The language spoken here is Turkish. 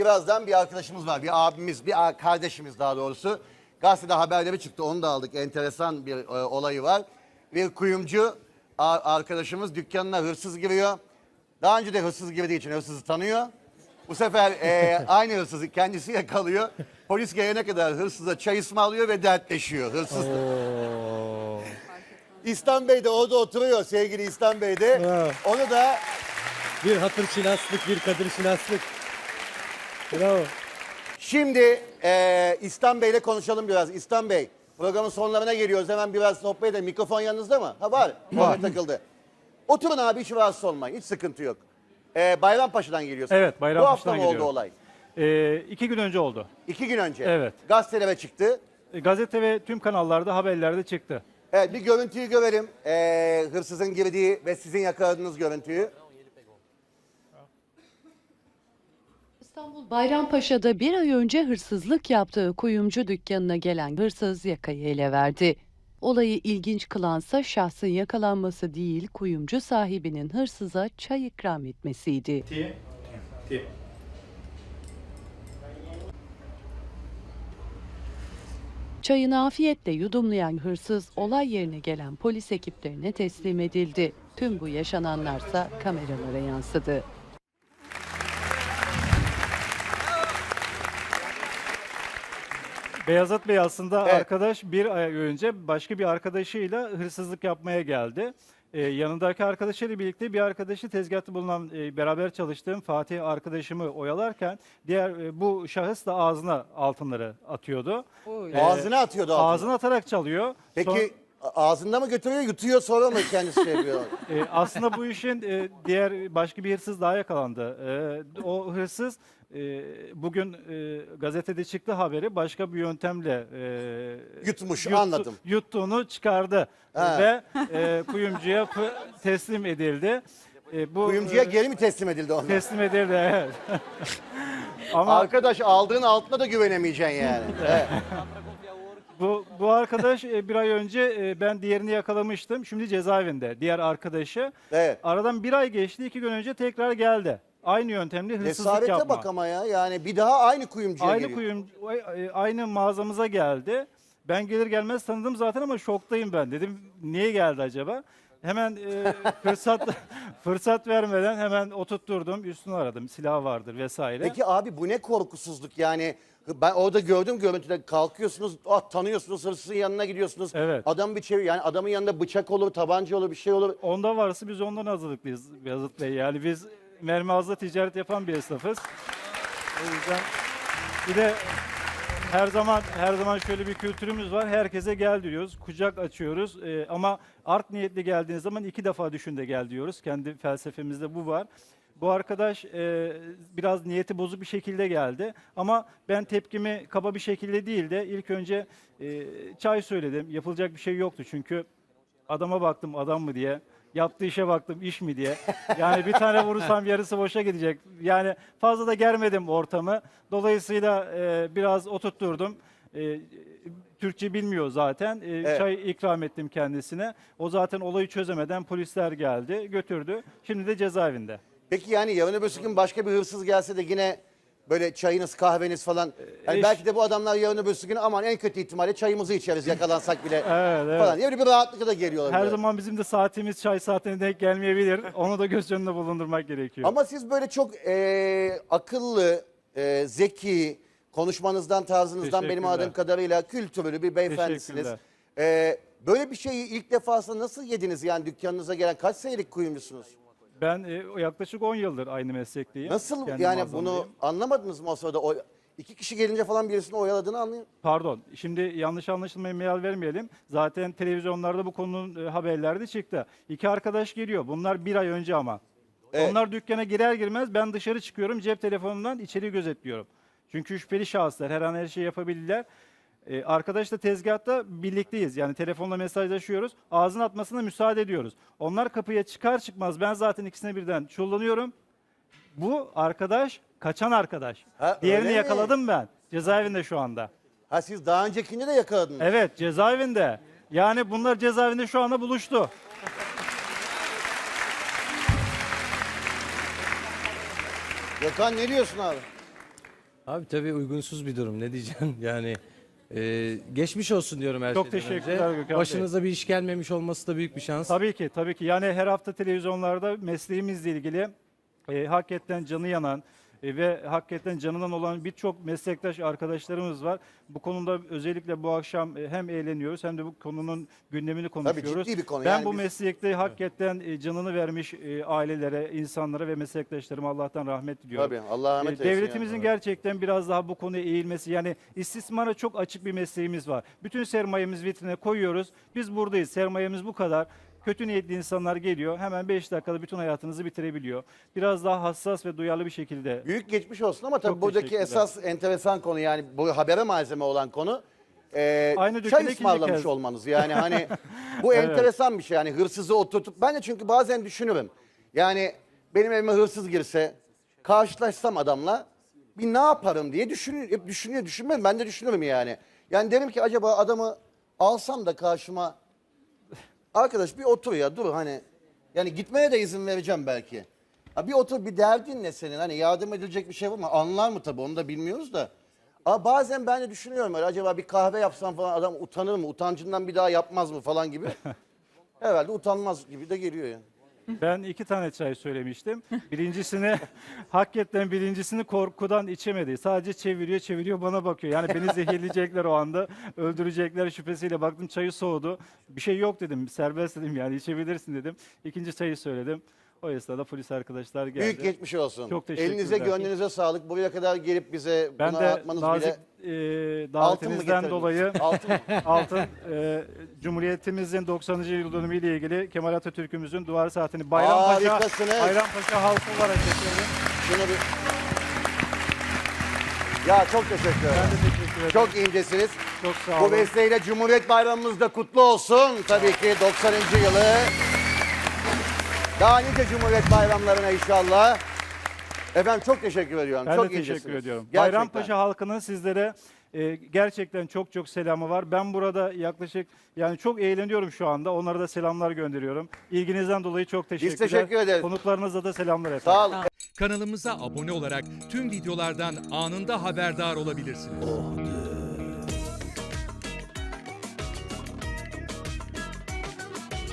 Birazdan bir arkadaşımız var. Bir abimiz, bir kardeşimiz daha doğrusu. Gazetede haberleri çıktı. Onu da aldık. Enteresan bir e, olayı var. Bir kuyumcu arkadaşımız dükkanına hırsız giriyor. Daha önce de hırsız girdiği için hırsızı tanıyor. Bu sefer e, aynı hırsızı kendisi yakalıyor. Polis gelene kadar hırsıza çay ısmarlıyor ve dertleşiyor hırsız. İhsan Bey de orada oturuyor sevgili İhsan Bey de. Evet. Onu da Bir hatır şinaslık, bir kadir şinaslık. Bravo. Şimdi eee İhsan Bey'le konuşalım biraz. İhsan Bey programın sonlarına geliyoruz. Hemen biraz sohbet edelim. Mikrofon yanınızda mı? Ha var. Var. takıldı. Oturun abi hiç rahatsız olmayın. Hiç sıkıntı yok. Eee Bayrampaşa'dan geliyorsunuz. Evet, Bu hafta Bayrampaşa'dan mı oldu geliyorum. olay? Ee, iki gün önce oldu. İki gün önce. Evet. Gazetelere çıktı. E, Gazete ve tüm kanallarda haberlerde çıktı. Evet bir görüntüyü görelim. Eee hırsızın girdiği ve sizin yakaladığınız görüntüyü. İstanbul Bayrampaşa'da bir ay önce hırsızlık yaptığı kuyumcu dükkanına gelen hırsız yakayı ele verdi. Olayı ilginç kılansa şahsın yakalanması değil, kuyumcu sahibinin hırsıza çay ikram etmesiydi. Çayını afiyetle yudumlayan hırsız olay yerine gelen polis ekiplerine teslim edildi. Tüm bu yaşananlarsa kameralara yansıdı. Beyazıt Bey aslında Evet. arkadaş bir ay önce başka bir arkadaşıyla hırsızlık yapmaya geldi. Ee, yanındaki arkadaşıyla birlikte bir arkadaşı tezgahta bulunan e, beraber çalıştığım Fatih arkadaşımı oyalarken diğer e, bu şahıs da ağzına altınları atıyordu. Ee, Ağzına atıyordu altını. Ağzına atarak çalıyor. Peki a- ağzında mı götürüyor yutuyor sonra mı kendisi şey yapıyor? E, aslında bu işin e, diğer başka bir hırsız daha yakalandı. E, o hırsız e, bugün e, gazetede çıktı haberi başka bir yöntemle e, Yutmuş, anladım. Yuttuğunu çıkardı Ha. ve e, kuyumcuya p- teslim edildi. E, bu Kuyumcuya e, geri mi teslim edildi onlar? teslim edildi. Evet. Ama Arkadaş aldığın altına da güvenemeyeceksin yani. Evet. Bu, bu arkadaş e, bir ay önce e, ben diğerini yakalamıştım. Şimdi cezaevinde. Diğer arkadaşı. Evet. Aradan bir ay geçti. iki gün önce tekrar geldi. Aynı yöntemle hırsızlık Cesarete yapma. bak ama ya. Yani bir daha aynı kuyumcuya aynı geliyor. kuyum, e, aynı mağazamıza geldi. Ben gelir gelmez tanıdım zaten ama şoktayım ben. Dedim niye geldi acaba? Hemen e, fırsat fırsat vermeden hemen oturtturdum. Üstünü aradım. Silah vardır vesaire. Peki abi bu ne korkusuzluk yani. Ben orada gördüm görüntüde kalkıyorsunuz, ah, tanıyorsunuz, hırsızın yanına gidiyorsunuz. Evet. Adam bir çevir, yani adamın yanında bıçak olur, tabanca olur, bir şey olur. Onda varsa biz ondan hazırlıklıyız Beyazıt Bey. Yani biz mermi ağızla ticaret yapan bir esnafız. O yüzden bir de her zaman her zaman şöyle bir kültürümüz var. Herkese gel diyoruz. Kucak açıyoruz. Ee, ama art niyetli geldiğiniz zaman iki defa düşün de gel diyoruz. Kendi felsefemizde bu var. Bu arkadaş e, biraz niyeti bozuk bir şekilde geldi. Ama ben tepkimi kaba bir şekilde değil de ilk önce e, çay söyledim. Yapılacak bir şey yoktu çünkü adama baktım adam mı diye. Yaptığı işe baktım iş mi diye. Yani bir tane vurursam yarısı boşa gidecek. Yani fazla da germedim ortamı. Dolayısıyla e, biraz oturtturdum. E, Türkçe bilmiyor zaten. E, Evet. Çay ikram ettim kendisine. O zaten olayı çözemeden polisler geldi, götürdü. Şimdi de cezaevinde. Peki yani yarın öbür gün başka bir hırsız gelse de yine böyle çayınız, kahveniz falan. Yani eş- belki de bu adamlar yarın öbür gün aman en kötü ihtimalle çayımızı içeriz yakalansak bile Evet, evet. falan. Öyle bir rahatlıkla da geliyorlar. Her böyle. zaman bizim de saatimiz çay saatine denk gelmeyebilir. Onu da göz önünde bulundurmak gerekiyor. Ama siz böyle çok eee, akıllı, eee, zeki, konuşmanızdan, tarzınızdan benim Teşekkürler. anladığım kadarıyla kültürlü bir beyefendisiniz. Teşekkürler. Eee, böyle bir şeyi ilk defasında nasıl yediniz yani dükkanınıza gelen kaç senelik kuyumcusunuz? Ben e, yaklaşık 10 yıldır aynı meslekteyim. Nasıl Kendi yani mağazamdayım. bunu anlamadınız mı o sırada? O, iki kişi gelince falan birisini oyaladığını anlayın. Pardon, şimdi yanlış anlaşılmaya meyal vermeyelim. Zaten televizyonlarda bu konunun e, haberleri de çıktı. İki arkadaş geliyor. Bunlar bir ay önce ama. Evet. Onlar dükkana girer girmez ben dışarı çıkıyorum. Cep telefonumdan içeri gözetliyorum. Çünkü şüpheli şahıslar her an her şeyi yapabilirler. E, arkadaşla tezgahta birlikteyiz. Yani telefonla mesajlaşıyoruz. Ağzını atmasına müsaade ediyoruz. Onlar kapıya çıkar çıkmaz ben zaten ikisine birden çullanıyorum. Bu arkadaş kaçan arkadaş. Ha, Diğerini öyle mi? yakaladım ben. Cezaevinde şu anda. Ha siz daha öncekinde de yakaladınız. Evet cezaevinde. Yani bunlar cezaevinde şu anda buluştu. Gökhan ne diyorsun abi? Abi tabii uygunsuz bir durum ne diyeceğim yani e, geçmiş olsun diyorum her Çok şeyden teşekkürler önce. Gökhan Bey. Başınıza bir iş gelmemiş olması da büyük bir şans. Tabii ki, tabii ki. Yani her hafta televizyonlarda mesleğimizle ilgili e, hakikaten canı yanan e, ve hakikaten canından olan birçok meslektaş arkadaşlarımız var. Bu konuda özellikle bu akşam e, hem eğleniyoruz hem de bu konunun gündemini konuşuyoruz. ciddi bir konu. Ben Yani bu biz- meslekte hakikaten e, canını vermiş e, ailelere, insanlara ve meslektaşlarıma Allah'tan rahmet diliyorum. Tabii Allah rahmet eylesin. Devletimizin yani. gerçekten biraz daha bu konuya eğilmesi yani istismara çok açık bir mesleğimiz var. Bütün sermayemizi vitrine koyuyoruz. Biz buradayız. Sermayemiz bu kadar. Kötü niyetli insanlar geliyor. Hemen 5 dakikada bütün hayatınızı bitirebiliyor. Biraz daha hassas ve duyarlı bir şekilde. Büyük geçmiş olsun ama tabii Çok buradaki teşekkürler. esas enteresan konu yani bu habere malzeme olan konu e, Aynı çay dükkana ikinci ısmarlamış kez. olmanız. Yani hani bu Evet. enteresan bir şey yani hırsızı oturtup ben de çünkü bazen düşünürüm. Yani benim evime hırsız girse karşılaşsam adamla bir ne yaparım diye düşünüyor, hep düşünüyor, düşünmem ben de düşünürüm yani. Yani derim ki acaba adamı alsam da karşıma arkadaş bir otur ya dur hani yani gitmeye de izin vereceğim belki. Ha bir otur bir derdin ne senin hani yardım edilecek bir şey var mı? Anlar mı tabii onu da bilmiyoruz da. Ama bazen ben de düşünüyorum öyle acaba bir kahve yapsam falan adam utanır mı? Utancından bir daha yapmaz mı falan gibi. Herhalde utanmaz gibi de geliyor yani. Ben iki tane çay söylemiştim. Birincisini hakikaten birincisini korkudan içemedi. Sadece çeviriyor çeviriyor bana bakıyor. Yani beni zehirleyecekler o anda. Öldürecekler şüphesiyle baktım çayı soğudu. Bir şey yok dedim. Serbest dedim yani içebilirsin dedim. İkinci çayı söyledim. O esnada polis arkadaşlar geldi. Büyük geçmiş olsun. Çok teşekkürler. Elinize gönlünüze sağlık. Buraya kadar gelip bize ben bunu de atmanız nazik bile e, davetinizden dolayı Altın altın e, Cumhuriyetimizin 90. yıl dönümü ile ilgili Kemal Atatürk'ümüzün duvar saatini Bayrampaşa. Bayrampaşa halkı olarak getirdim. Şunu bir... Ya çok teşekkür ederim. Ben de teşekkür ederim. Çok incesiniz. Çok sağ Bu olun. vesileyle Cumhuriyet Bayramımız da kutlu olsun. Tabii ki 90. yılı. Daha nice Cumhuriyet bayramlarına inşallah. Efendim çok teşekkür ediyorum. Ben çok de teşekkür ediyorum. Gerçekten. Bayrampaşa halkının sizlere e, gerçekten çok çok selamı var. Ben burada yaklaşık yani çok eğleniyorum şu anda. Onlara da selamlar gönderiyorum. İlginizden dolayı çok teşekkürler. teşekkür ederiz. Konuklarınıza da selamlar efendim. Sağ ol. Kanalımıza abone olarak tüm videolardan anında haberdar olabilirsiniz.